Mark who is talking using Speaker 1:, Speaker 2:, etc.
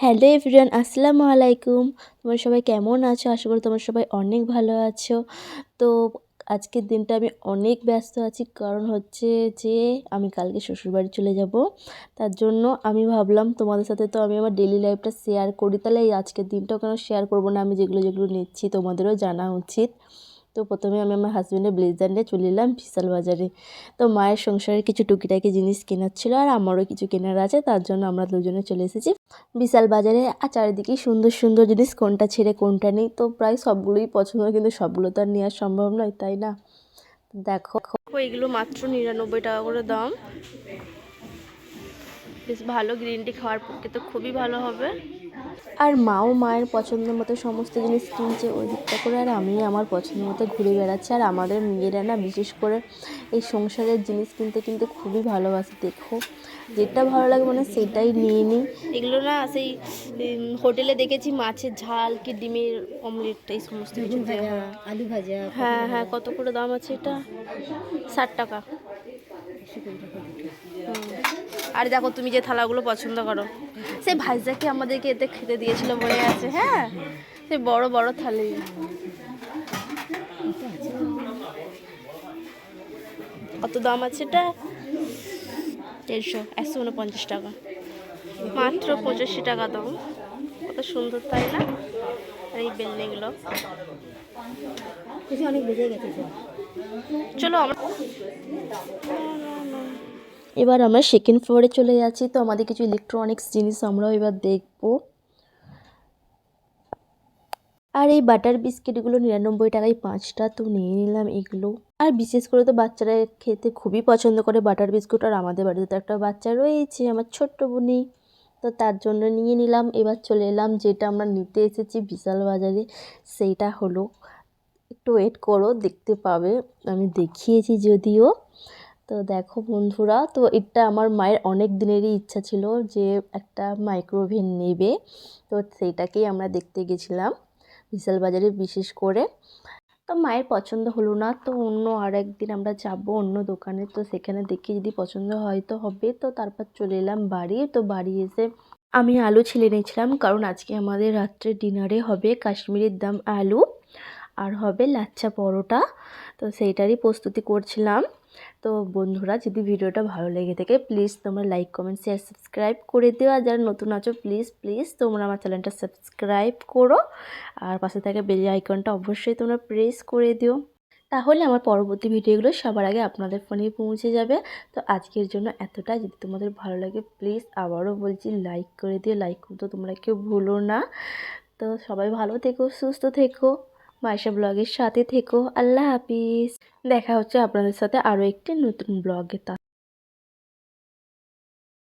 Speaker 1: Hello everyone, আসসালামু আলাইকুম। তোমরা সবাই কেমন আছো? আশা করি তোমরা সবাই অনেক ভালো আছো। তো আজকের দিনটা আমি অনেক ব্যস্ত আছি, কারণ হচ্ছে যে আমি কালকে শ্বশুরবাড়ি চলে যাব। তার জন্য আমি ভাবলাম তোমাদের সাথে তো আমি আমার ডেলি লাইফটা শেয়ার করি। তাহলে এই আজকের দিনটাও কেন শেয়ার করব না? আমি যেগুলো যেগুলো নিচ্ছি তোমাদেরও জানা উচিত। তো প্রথমে আমি আমার হাজব্যান্ডের ব্লেজার নিয়ে চলে এলাম বিশাল বাজারে। তো মায়ের সংসারের কিছু টুকিটাকি জিনিস কেনার ছিল আর আমারও কিছু কেনার আছে, তার জন্য আমরা দুজনে চলে এসেছি। বিশাল বাজারে, আর চারিদিকেই সুন্দর সুন্দর জিনিস, কোনটা ছেড়ে কোনটা নেই, তো প্রায় সবগুলোই পছন্দ, কিন্তু সবগুলো তো আর নেওয়া সম্ভব নয়, তাই না? দেখো
Speaker 2: এগুলো মাত্র নিরানব্বই টাকা করে দাম। বেশ ভালো গ্রিন টি খাওয়ার পক্ষে তো খুবই ভালো হবে।
Speaker 1: আর মাও মায়ের পছন্দ মতো সমস্ত জিনিস কিনছে ওই দিকটা করে আর আমি আমার পছন্দ মতো ঘুরে বেড়াচ্ছি। আর আমাদের মেয়েরা না বিশেষ করে এই সংসারের জিনিস কিনতে কিন্তু খুবই ভালোবাসে দেখো। যেটা ভালো লাগে মানে সেটাই নিয়ে নিই।
Speaker 2: এগুলো না সেই হোটেলে দেখেছি মাছের ঝাল কি ডিমের অমলেট এই সমস্ত কিছু।
Speaker 3: আলু ভাজা।
Speaker 2: হ্যাঁ হ্যাঁ কত করে দাম আছে এটা? ষাট টাকা। আর দেখো তুমি যে থালাগুলো পছন্দ করো। সে ভাইজাকে আমাদেরকে এতে খেতে দিয়েছিল মনে আছে হ্যাঁ? সে বড় বড় থালি। কত দাম আছে এটা? দেড়শো একশো উনপঞ্চাশ টাকা। মাত্র পঁচাশি টাকা দাম। কত সুন্দর তাই না? আর এই বিল্ডিংগুলো।
Speaker 3: অনেক বেজে গেছে
Speaker 2: চলো আমরা
Speaker 1: এবার আমরা সেকেন্ড ফ্লোরে চলে যাচ্ছি। তো আমাদের কিছু ইলেকট্রনিক্স জিনিস আমরাও এবার দেখব। আর এই বাটার বিস্কিটগুলো নিরানব্বই টাকায় পাঁচটা, তো নিয়ে নিলাম এগুলো। আর বিশেষ করে তো বাচ্চারা খেতে খুবই পছন্দ করে বাটার বিস্কুট আর আমাদের বাড়িতে তো একটা বাচ্চা রয়েছে, আমার ছোট্ট বোনি তো তার জন্য নিয়ে নিলাম। এবার চলে এলাম, যেটা আমরা নিতে এসেছি বিশাল বাজারে, সেইটা হলো, একটু ওয়েট করো, দেখতে পাবে। আমি দেখিয়েছি যদিও। তো দেখো বন্ধুরা, তো এটা আমার মায়ের অনেক দিনেরই ইচ্ছা ছিল যে একটা মাইক্রোওভেন নেবে। তো সেইটাকেই আমরা দেখতে গেছিলাম বিশাল বাজারে বিশেষ করে। তো মায়ের পছন্দ হলো না, তো অন্য আর একদিন আমরা যাব অন্য দোকানে। তো সেখানে দেখি যদি পছন্দ হয় তো হবে। তো তারপর চলে এলাম বাড়ি। তো বাড়ি এসে আমি আলু ছিলে নিয়েছিলাম, কারণ আজকে আমাদের রাত্রে ডিনারে হবে কাশ্মীরের দাম আলু আর হবে লাচ্ছা পরোটা। তো সেইটারই প্রস্তুতি করছিলাম। তো বন্ধুরা, যদি ভিডিওটা ভালো লেগে থাকে প্লিজ তোমরা লাইক কমেন্ট শেয়ার সাবস্ক্রাইব করে দিও। আর যারা নতুন আছো প্লিজ প্লিজ তোমরা আমার চ্যানেলটা সাবস্ক্রাইব করো। আর পাশে থাকা বেল আইকনটা অবশ্যই তোমরা প্রেস করে দিও। তাহলে আমার পরবর্তী ভিডিওগুলো সবার আগে আপনাদের ফোনে পৌঁছে যাবে। তো আজকের জন্য এতটা যদি তোমাদের ভালো লাগে প্লিজ আবারও বলছি লাইক করে দিও। লাইক করতে তোমরা কেউ ভুলো না। তো সবাই ভালো থেকো, সুস্থ থেকো। মাইশা ব্লগের সাথে থেকো। আল্লাহ হাফিজ। দেখা হচ্ছে আপনাদের সাথে আরও একটি নতুন ব্লগে। তা